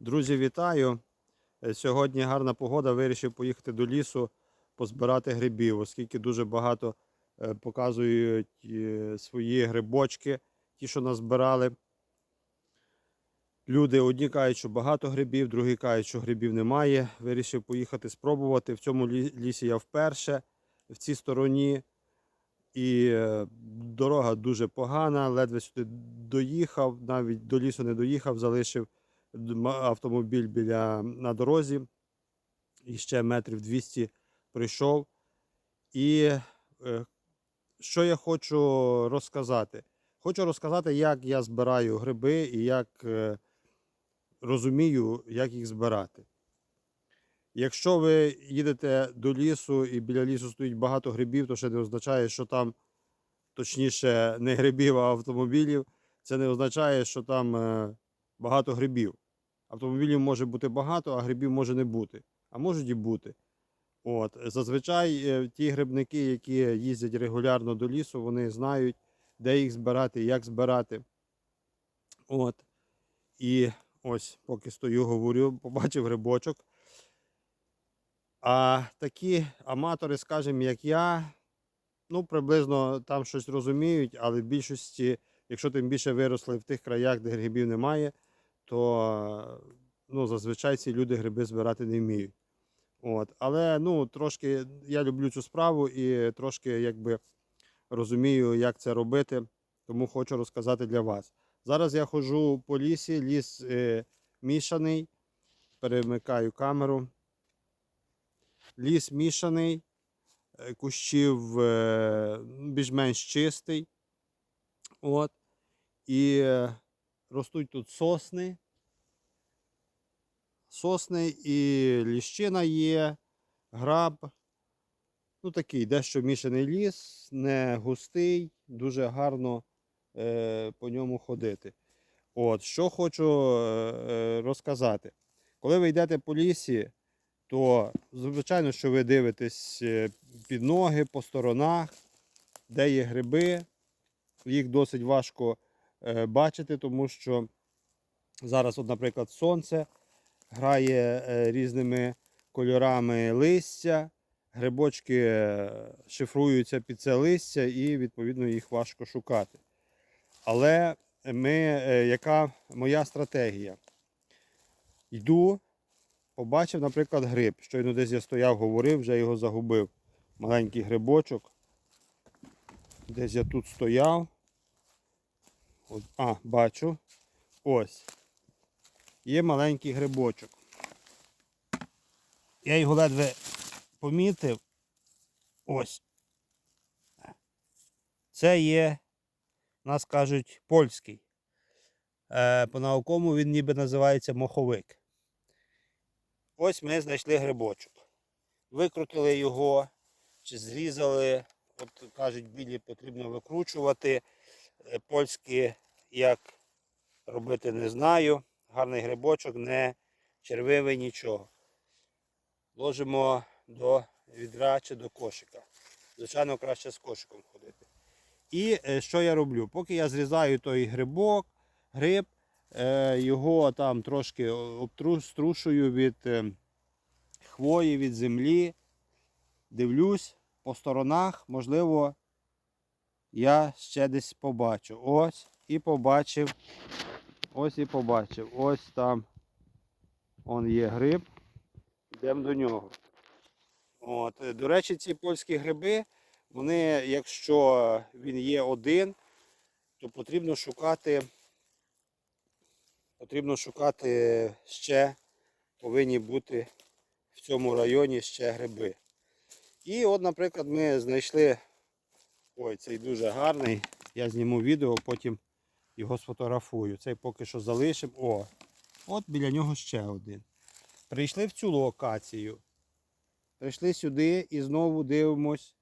Друзі, вітаю! Е, Сьогодні гарна погода. Вирішив поїхати до лісу, позбирати грибів, оскільки дуже багато е, показують е, свої грибочки, ті, що назбирали. Люди одні кажуть, що багато грибів, другі кажуть, що грибів немає. Вирішив поїхати спробувати. В цьому лісі я вперше в цій стороні. І дорога дуже погана, ледве сюди доїхав, навіть до лісу не доїхав, залишив автомобіль біля на дорозі. І ще метрів 200 прийшов. І е, що я хочу розказати? Хочу розказати, як я збираю гриби і як е, розумію, як їх збирати. Якщо ви їдете до лісу і біля лісу стоїть багато грибів, то ще не означає, що там, точніше, не грибів, а автомобілів. Це не означає, що там е, багато грибів. Автомобілів може бути багато, а грибів може не бути. А можуть і бути. От. Зазвичай е, ті грибники, які їздять регулярно до лісу, вони знають, де їх збирати, як збирати. От. І ось, поки стою, говорю, побачив грибочок. А такі аматори, скажімо, як я, ну, приблизно там щось розуміють, але в більшості, якщо тим більше виросли в тих краях, де грибів немає, то ну, зазвичай ці люди гриби збирати не вміють. От. Але ну, трошки я люблю цю справу і трошки якби розумію, як це робити, тому хочу розказати для вас. Зараз я ходжу по лісі, ліс е, мішаний, перемикаю камеру. Ліс мішаний, е, кущів е, більш-менш чистий. От. І е, ростуть тут сосни. Сосни і ліщина є, граб. Ну, такий дещо мішаний ліс, не густий, дуже гарно е, по ньому ходити. От, що хочу е, е, розказати. Коли ви йдете по лісі, то звичайно, що ви дивитесь е, під ноги, по сторонах, де є гриби. Їх досить важко бачити, тому що зараз, от, наприклад, сонце грає е, різними кольорами листя, грибочки е, шифруються під це листя і, відповідно, їх важко шукати. Але ми, е, яка моя стратегія? Йду, побачив, наприклад, гриб. Щойно десь я стояв, говорив, вже його загубив. Маленький грибочок. Десь я тут стояв. А, бачу. Ось. Є маленький грибочок. Я його ледве помітив. Ось. Це є, нас кажуть, польський. Е, по-науковому він ніби називається моховик. Ось ми знайшли грибочок. Викрутили його чи зрізали. От кажуть, білі потрібно викручувати. Е, Польські як робити не знаю. Гарний грибочок, не червивий нічого. Ложимо до відра чи до кошика. Звичайно, краще з кошиком ходити. І е, що я роблю? Поки я зрізаю той грибок, гриб, е, його там трошки обтрушую від хвої, від землі. Дивлюсь по сторонах, можливо, я ще десь побачу. Ось і побачив. Ось і побачив. Ось там он є гриб. Йдемо до нього. От. е, До речі, ці польські гриби, вони, якщо він є один, то потрібно шукати, потрібно шукати ще, повинні бути в цьому районі ще гриби. І от, наприклад, ми знайшли, ой, цей дуже гарний. Я зніму відео, потім його сфотографую. Цей поки що залишимо. О, от біля нього ще один. Прийшли в цю локацію. Прийшли сюди і знову дивимось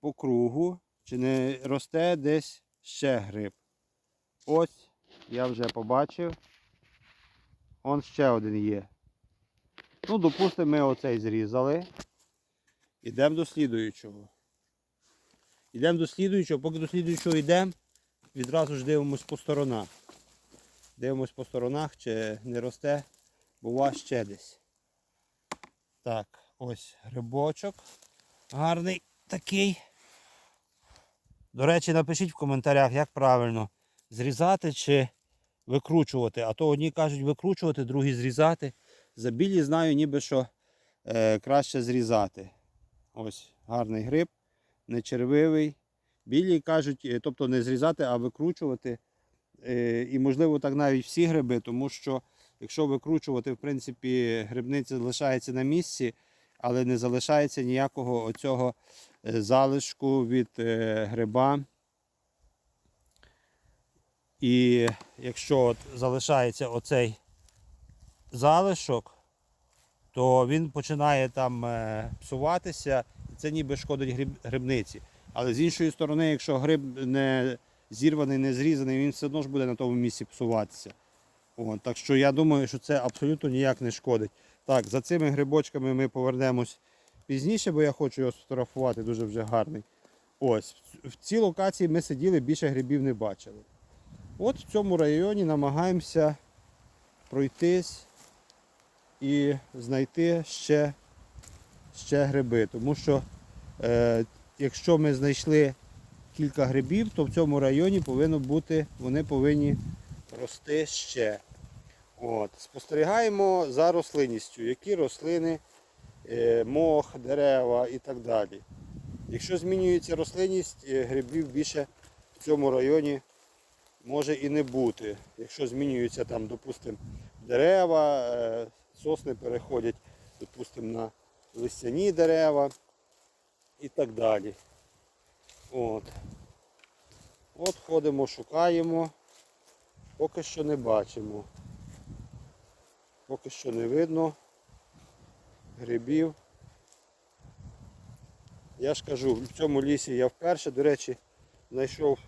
по кругу, чи не росте десь ще гриб. Ось, я вже побачив. Он ще один є. Ну, допустимо, ми оцей зрізали. Йдемо до слідуючого. Йдемо до слідуючого, поки до слідуючого йдемо, відразу ж дивимось по сторонах. Дивимось по сторонах, чи не росте бува ще десь. Так, ось грибочок. Гарний такий. До речі, напишіть в коментарях, як правильно зрізати чи викручувати. А то одні кажуть викручувати, другі зрізати. За білі знаю, ніби що е, краще зрізати. Ось гарний гриб, не червивий. Білі кажуть, е, тобто не зрізати, а викручувати. Е, і можливо так навіть всі гриби, тому що якщо викручувати, в принципі, грибниця залишається на місці, але не залишається ніякого оцього е, залишку від гриба. І якщо от залишається оцей залишок, то він починає там псуватися, це ніби шкодить гриб, грибниці. Але з іншої сторони, якщо гриб не зірваний, не зрізаний, він все одно ж буде на тому місці псуватися. От, так що я думаю, що це абсолютно ніяк не шкодить. Так, за цими грибочками ми повернемось пізніше, бо я хочу його сфотографувати, дуже вже гарний. Ось, в цій локації ми сиділи, більше грибів не бачили. От в цьому районі намагаємося пройтись і знайти ще, ще гриби. Тому що е, якщо ми знайшли кілька грибів, то в цьому районі повинно бути, вони повинні рости ще. От. Спостерігаємо за рослинністю, які рослини, е, мох, дерева і так далі. Якщо змінюється рослинність, е, грибів більше в цьому районі може і не бути. Якщо змінюються там, допустимо, дерева, е, сосни переходять, допустимо, на листяні дерева і так далі. От. От ходимо, шукаємо, поки що не бачимо. Поки що не видно грибів. Я ж кажу, в цьому лісі я вперше, до речі, знайшов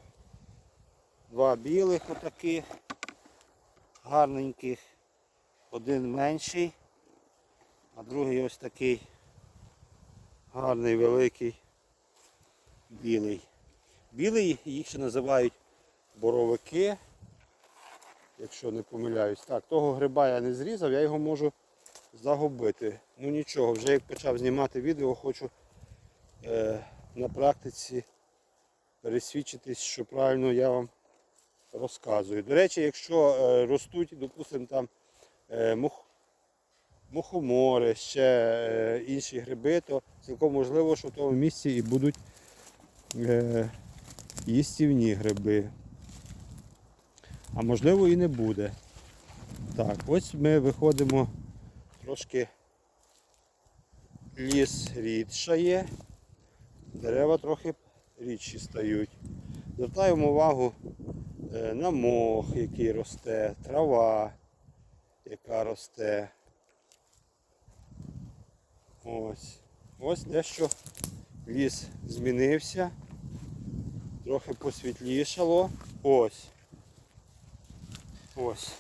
два білих отаких, гарненьких. Один менший, а другий ось такий гарний, великий, білий. Білий їх ще називають боровики, якщо не помиляюсь. Так, того гриба я не зрізав, я його можу загубити. Ну нічого, вже як почав знімати відео, хочу е, на практиці пересвідчитись, що правильно я вам розказую. До речі, якщо е, ростуть, допустимо, там е, мух, мухомори, ще е, інші гриби, то цілком можливо, що в тому місці і будуть е, їстівні гриби. А можливо і не буде. Так, ось ми виходимо трошки ліс рідшає, дерева трохи рідші стають. Звертаємо увагу е, на мох, який росте, трава, яка росте. Ось. Ось дещо ліс змінився. Трохи посвітлішало. Ось. Ось.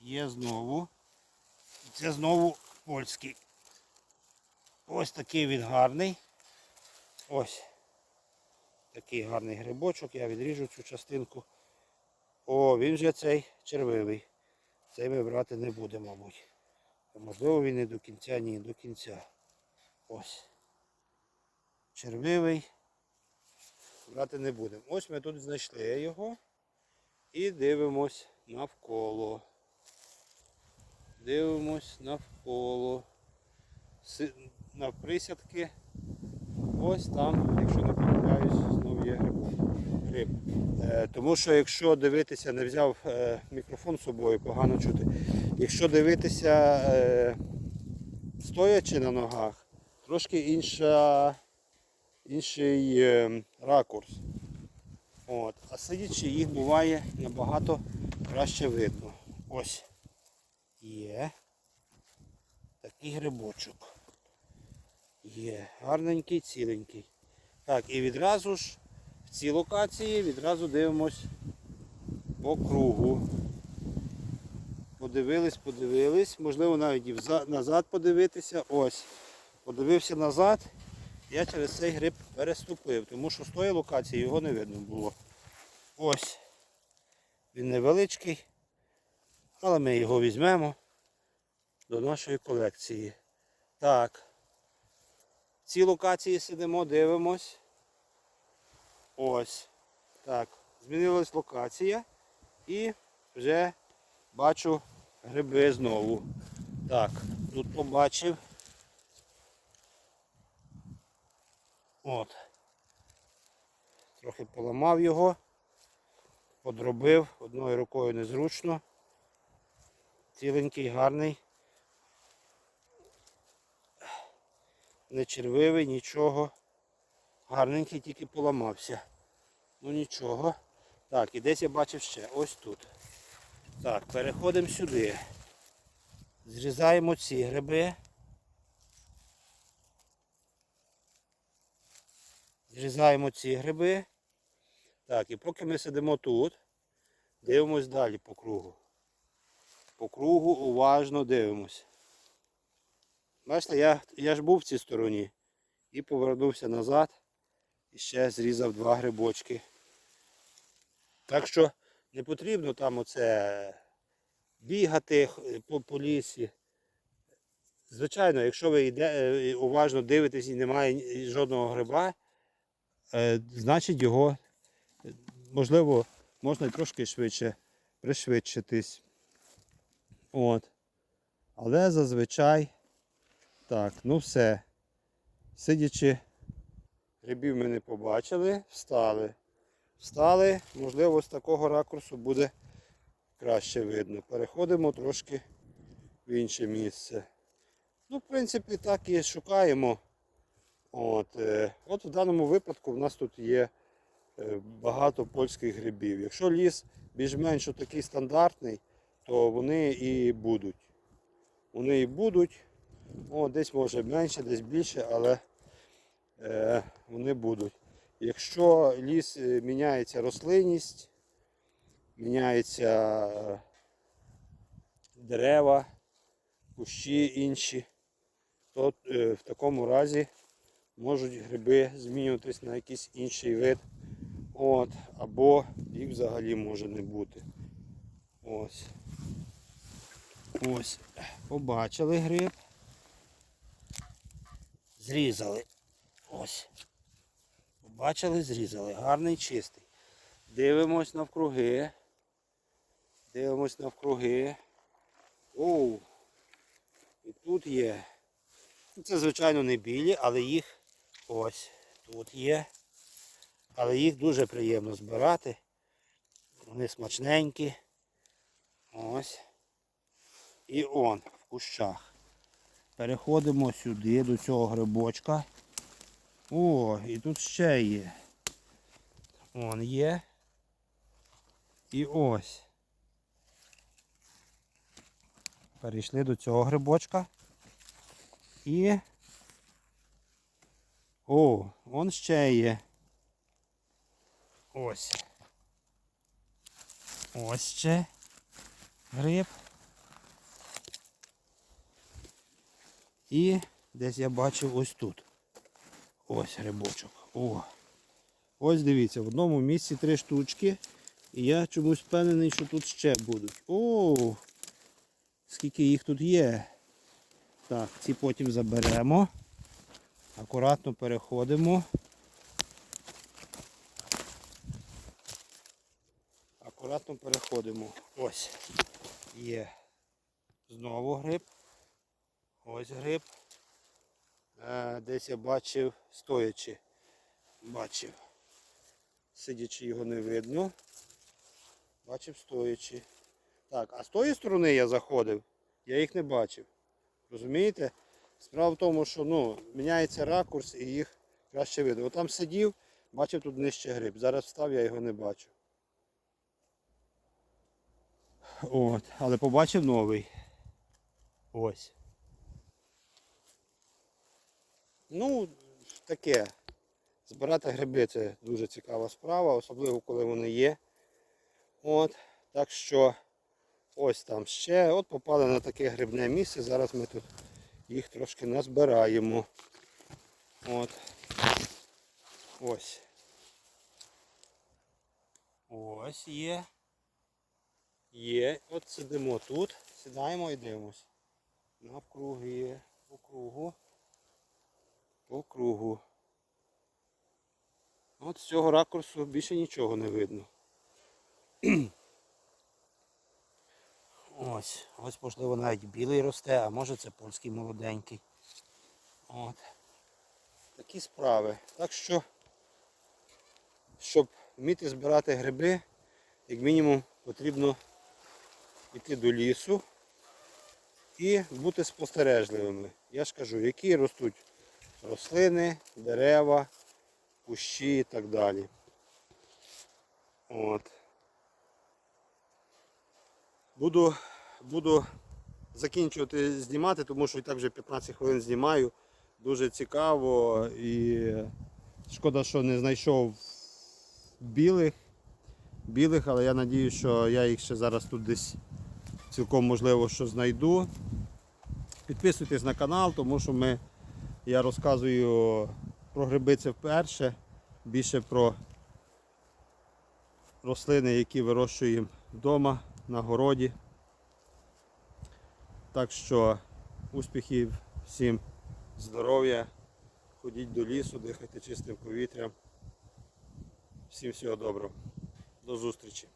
Є знову. Це знову польський. Ось такий він гарний. Ось. Такий гарний грибочок. Я відріжу цю частинку. О, він вже цей червивий. Цей ми брати не будемо, мабуть. Можливо він не до кінця, ні, до кінця. Ось. Червивий. Брати не будемо. Ось ми тут знайшли його. І дивимось навколо. Дивимось навколо. На присядки. Ось там, якщо не помиляюсь, знову є гриб. Е, тому що якщо дивитися, не взяв е, мікрофон з собою, погано чути. Якщо дивитися е, стоячи на ногах, трошки інша, інший е, ракурс. От. А сидячи їх буває набагато краще видно. Ось є такий грибочок. Є гарненький, ціленький. Так, і відразу ж в цій локації відразу дивимось по кругу. Подивились, подивились, можливо навіть і назад подивитися. Ось. Подивився назад, я через цей гриб переступив, тому що з тої локації його не видно було. Ось. Він невеличкий, але ми його візьмемо. до нашої колекції. Так. В цій локації сидимо, дивимось. Ось. Так. Змінилась локація. І вже бачу гриби знову. Так, тут побачив. От. Трохи поламав його, подробив, одною рукою незручно. Ціленький, гарний. Не червивий, нічого. Гарненький, тільки поламався. Ну нічого. Так, і десь я бачив ще. Ось тут. Так, переходимо сюди. Зрізаємо ці гриби. Зрізаємо ці гриби. Так, і поки ми сидимо тут, дивимось далі по кругу. По кругу уважно дивимось. Бачите, я, я ж був в цій стороні і повернувся назад і ще зрізав два грибочки. Так що не потрібно там оце бігати по, по лісі. Звичайно, якщо ви йде, е, уважно дивитесь і немає жодного гриба, значить його, е, можливо, можна трошки швидше пришвидшитись. От. Але зазвичай так, ну все. Сидячи, грибів ми не побачили, встали. Встали, можливо, з такого ракурсу буде краще видно. Переходимо трошки в інше місце. Ну, в принципі, так і шукаємо. От, е, от в даному випадку в нас тут є е, багато польських грибів. Якщо ліс більш-менш такий стандартний, то вони і будуть. Вони і будуть. О, десь може менше, десь більше, але е, вони будуть. Якщо ліс е, міняється рослинність, міняються е, дерева, кущі інші, то е, в такому разі можуть гриби змінюватись на якийсь інший вид. От, або їх взагалі може не бути. Ось. Ось. Побачили гриб. Зрізали. Ось. Побачили, зрізали. Гарний, чистий. Дивимось навкруги. Дивимось навкруги. Оу. І тут є. Це, звичайно, не білі, але їх ось тут є. Але їх дуже приємно збирати. Вони смачненькі. Ось. І он в кущах. Переходимо сюди, до цього грибочка. О, і тут ще є. Он є. І ось. Перейшли до цього грибочка. І. О, он ще є. Ось. Ось ще гриб. І десь я бачив ось тут. Ось грибочок. О. Ось дивіться, в одному місці три штучки. І я чомусь впевнений, що тут ще будуть. О! Скільки їх тут є. Так, ці потім заберемо. Акуратно переходимо. Акуратно переходимо. Ось. Є. Знову гриб. Ось гриб. Е, Десь я бачив стоячи. Бачив. Сидячи його не видно. Бачив стоячи. Так, а з тої сторони я заходив, я їх не бачив. Розумієте? Справа в тому, що ну, міняється ракурс і їх краще видно. От там сидів, бачив тут нижче гриб. Зараз встав, я його не бачу. От, але побачив новий. Ось. Ну, таке. Збирати гриби це дуже цікава справа, особливо коли вони є. От, так що ось там ще. От попали на таке грибне місце. Зараз ми тут їх трошки назбираємо. От. Ось. Ось є. Є. От сидимо тут, сідаємо і дивимось. навкруги, по кругу, по кругу. От з цього ракурсу більше нічого не видно. Ось, ось можливо навіть білий росте, а може це польський молоденький. От. Такі справи. Так що, щоб вміти збирати гриби, як мінімум потрібно йти до лісу і бути спостережливими. Я ж кажу, які ростуть рослини, дерева, кущі і так далі. От. Буду, буду закінчувати знімати, тому що і так вже 15 хвилин знімаю. Дуже цікаво і шкода, що не знайшов білих, білих, але я сподіваюся, що я їх ще зараз тут десь цілком можливо що знайду. Підписуйтесь на канал, тому що ми, я розказую про гриби це вперше, більше про рослини, які вирощуємо вдома, на городі. Так що успіхів всім, здоров'я, ходіть до лісу, дихайте чистим повітрям. Всім всього доброго. До зустрічі.